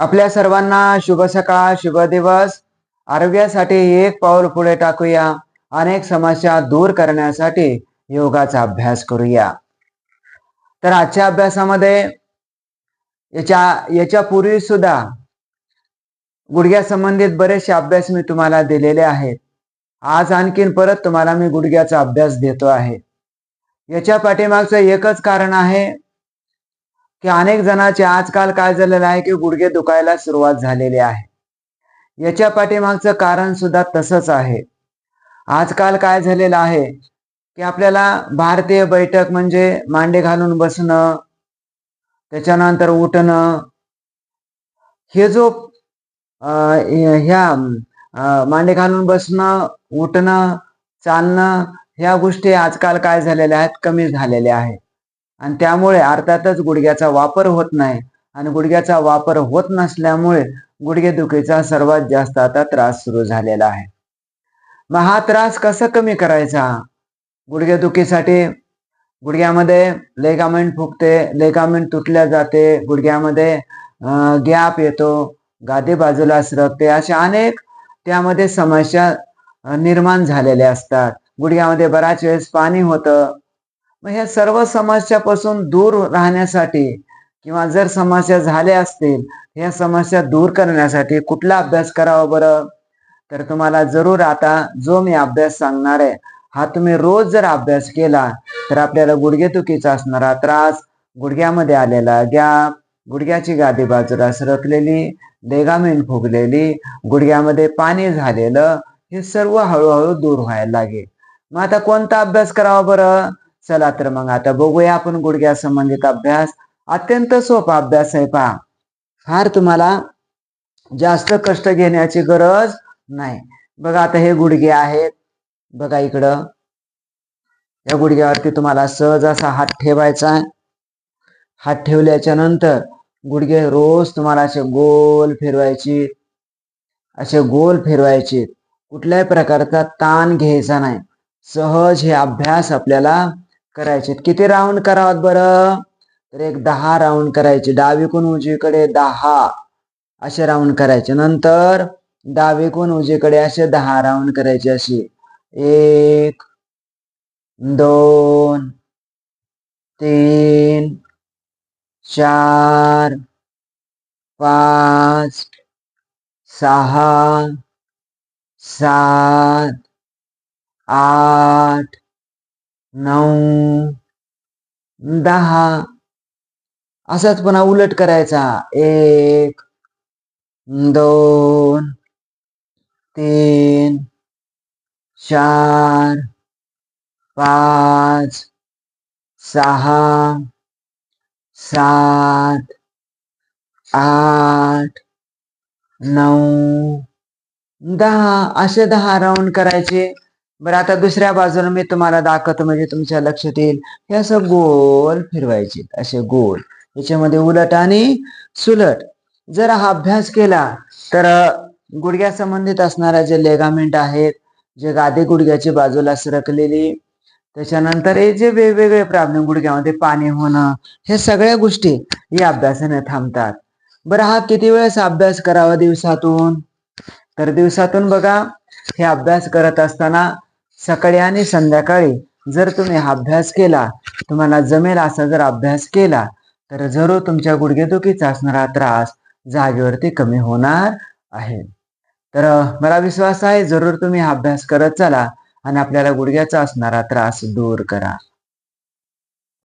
आपल्या सर्वांना शुभ सकाळ शुभ दिवस. आरोग्यासाठी एक पाऊल पुढे टाकूया. अनेक समस्या दूर करण्यासाठी योगाचा अभ्यास करूया. तर आजच्या अभ्यासामध्ये याच्या याच्या पूर्वी सुद्धा गुडघ्या संबंधित बरेचसे अभ्यास मी तुम्हाला दिलेले आहेत. आज आणखीन परत तुम्हाला मी गुडघ्याचा अभ्यास देतो आहे. याच्या पाठीमागचं एकच कारण आहे की अनेक जणांचे आजकाल काय झालेलं आहे की गुडघे दुखायला सुरुवात झालेली आहे. याच्या पाठीमागचं कारण सुद्धा तसंच आहे. आजकाल काय झालेलं आहे की आपल्याला भारतीय बैठक म्हणजे मांडे घालून बसणं त्याच्यानंतर उठणं हे जो ह्या मांडे घालून बसणं उठणं चालणं ह्या गोष्टी आजकाल काय झालेल्या आहेत कमी झालेल्या आहेत. आणि त्यामुळे अर्थातच गुडघ्याचा वापर होत नाही. आणि गुडघ्याचा वापर होत नसल्यामुळे गुडघेदुखीचा सर्वात जास्त आता त्रास सुरू झालेला आहे. मग हा त्रास कसा कमी करायचा? गुडघेदुखीसाठी गुडघ्यामध्ये लेगामेंट फुगते लेगामेंट तुटल्या जाते गुडघ्यामध्ये गॅप येतो गादी बाजूला सरकते अशा अनेक त्यामध्ये समस्या निर्माण झालेल्या असतात. गुडघ्यामध्ये बराच वेळेस पाणी होतं मग ह्या सर्व समस्यापासून दूर राहण्यासाठी किंवा जर समस्या झाल्या असतील ह्या समस्या दूर करण्यासाठी कुठला अभ्यास करावा बरं? तर तुम्हाला जरूर आता जो मी अभ्यास सांगणार आहे हा तुम्ही रोज जर अभ्यास केला तर आपल्याला गुडघेदुखीचा असणारा त्रास गुडघ्यामध्ये आलेला गॅप गुडघ्याची गादी बाजूला सरकलेली देगामेन फुगलेली गुडघ्यामध्ये पाणी झालेलं हे सर्व हळूहळू दूर व्हायला लागेल. मग आता कोणता अभ्यास करावा बरं? चला तर मग आता बघूया आपण गुडघ्या संबंधित अभ्यास. अत्यंत सोपा अभ्यास आहे पहा. फार तुम्हाला जास्त कष्ट घेण्याची गरज नाही. बघा आता हे गुडघे आहेत. बघा इकडं. या गुडघ्यावरती तुम्हाला सहज असा हात ठेवायचा आहे. हात ठेवल्याच्या नंतर गुडघे रोज तुम्हाला असे गोल फिरवायची. असे गोल फिरवायचे. कुठल्याही प्रकारचा ताण घ्यायचा नाही. सहज हे अभ्यास आपल्याला करायचे किती राऊंड करावात बरं? तर एक दहा राऊंड करायचे. डावीकून उजवीकडे दहा. असे राऊंड करायचे. नंतर डावीकून उजवीकडे असे दहा राऊंड करायचे असे. एक दोन तीन चार पाच सहा सात आठ नऊ दहा असाच पुन्हा उलट करायचा. एक दोन तीन चार पाच सहा सात आठ नऊ दहा. असे दहा राऊंड करायचे. बरं आता दुसऱ्या बाजूने मी तुम्हाला दाखवतो म्हणजे तुमच्या लक्षात येईल. हे असं गोल फिरवायचे असे गोल. याच्यामध्ये उलट आणि सुलट. जर हा अभ्यास केला तर गुडघ्या संबंधित असणाऱ्या जे लेगामेंट आहेत जे गादी गुडघ्याची बाजूला सरकलेली त्याच्यानंतर हे जे वेगवेगळे प्रॉब्लेम गुडघ्यामध्ये पाणी होणं हे सगळ्या गोष्टी या अभ्यासाने थांबतात. बरं हा किती वेळेस अभ्यास करावा दिवसातून? तर दिवसातून बघा हे अभ्यास करत असताना सकाळी आणि संध्याकाळी जर तुम्ही हा अभ्यास केला तुम्हाला जमेल असा जर अभ्यास केला तर जरूर तुमच्या गुडघेदुखीचा असणारा त्रास जागेवरती कमी होणार आहे. तर मला विश्वास आहे जरूर तुम्ही हा अभ्यास करत चला आणि आपल्याला गुडघ्याचा असणारा त्रास दूर करा.